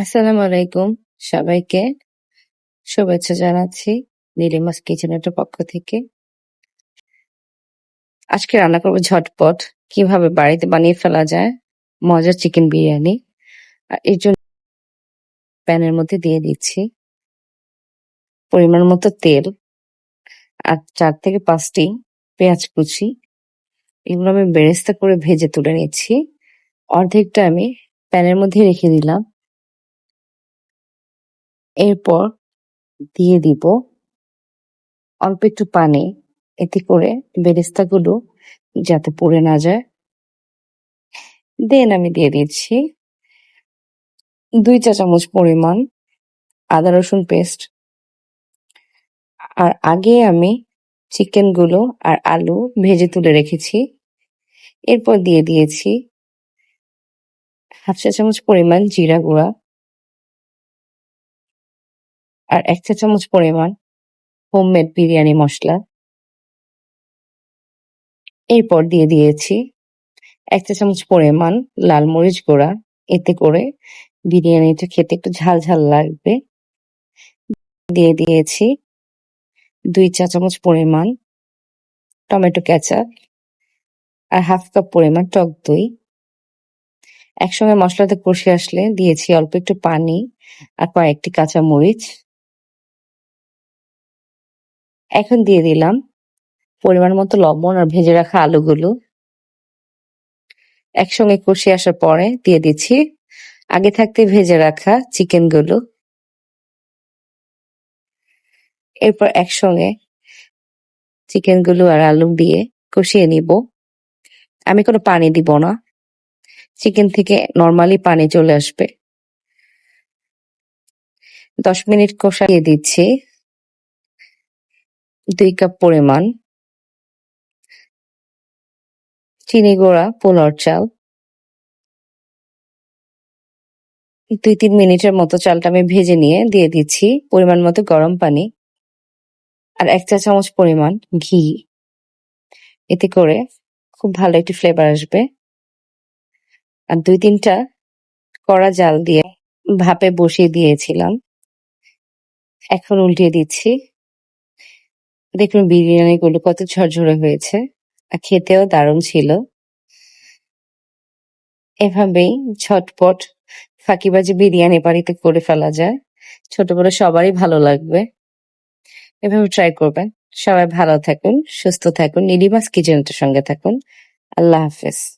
আসসালামু আলাইকুম সবাইকে। শুভেচ্ছা জানাচ্ছি নীলিমাস কিচেনের পক্ষ থেকে। আজকে রান্না করব ঝটপট। কীভাবে বাড়িতে বানিয়ে ফেলা যায়, মজার চিকেন বিরিয়ানি। আর এর জন্য প্যানের মধ্যে দিয়ে দিচ্ছি পরিমাণ মতো তেল আর চার থেকে পাঁচটি পেঁয়াজ কুচি। এগুলো আমি বেরেস্তা করে ভেজে তুলে নিচ্ছি। অর্ধেকটা আমি প্যানের মধ্যে রেখে দিলাম। এরপর দিয়ে দিব অল্প একটু পানি। এতে করে বেরেস্তাগুলো যাতে পুড়ে না যায়। দেন আমি দিয়ে দিচ্ছি দুই চা চামচ পরিমাণ আদা রসুন পেস্ট। আর আগে আমি চিকেনগুলো আর আলু ভেজে তুলে রেখেছি। এরপর দিয়ে দিয়েছি হাফ চা চামচ পরিমাণ জিরা গুঁড়া। আর এক চা চামচ পরিমাণ হোমমেড বিরিয়ানি মশলা। এরপর দিয়ে দিয়েছি এক চা চামচ পরিমাণ লাল মরিচ গুঁড়া। এতে করে বিরিয়ানিটা খেতে একটু ঝাল ঝাল লাগবে। দিয়ে দিয়েছি দুই চা চামচ পরিমাণ টমেটো কেঁচা আর হাফ কাপ পরিমাণ টক দই। একসঙ্গে মশলাতে কষে আসলে দিয়েছি অল্প একটু পানি আর কয়েকটি কাঁচা মরিচ এখন দিয়ে দিলাম পরিমাণ মতো লবণ আর ভেজে রাখা আলুগুলো। একসঙ্গে কষে আসার পরে দিয়ে দিচ্ছি আগে থাকতে ভেজে রাখা চিকেনগুলো এরপর একসঙ্গে চিকেনগুলো আর আলু দিয়ে কষিয়ে নিব। আমি কোনো পানি দিব না। চিকেন থেকে নর্মালি পানি চলে আসবে। দশ মিনিট কষাইয়ে দিচ্ছি। দুই কাপ পরিমাণ চিনি গুঁড়া পোলার চাল। দুই তিন মিনিটের মতো চালটা আমি ভেজে নিয়ে দিয়ে দিচ্ছি পরিমাণ মতো গরম পানি আর এক চা চামচ পরিমাণ ঘি। এতে করে খুব ভালো একটি ফ্লেভার আসবে। আর দুই তিনটা কড়া জাল দিয়ে ভাপে বসিয়ে দিয়েছিলাম। এখন উল্টিয়ে দিচ্ছি। দেখুন, বিরিয়ানি গুলো কত ঝরঝরে হয়েছে। আর খেতেও দারুণ ছিল। এভাবেই ঝটপট ফাঁকিবাজি বিরিয়ানি বাড়িতে করে ফেলা যায়। ছোট বড় সবারই ভালো লাগবে। এভাবে ট্রাই করবেন। সবাই ভালো থাকুন, সুস্থ থাকুন নিডিমাস কিচেনের সঙ্গে থাকুন। আল্লাহ হাফেজ।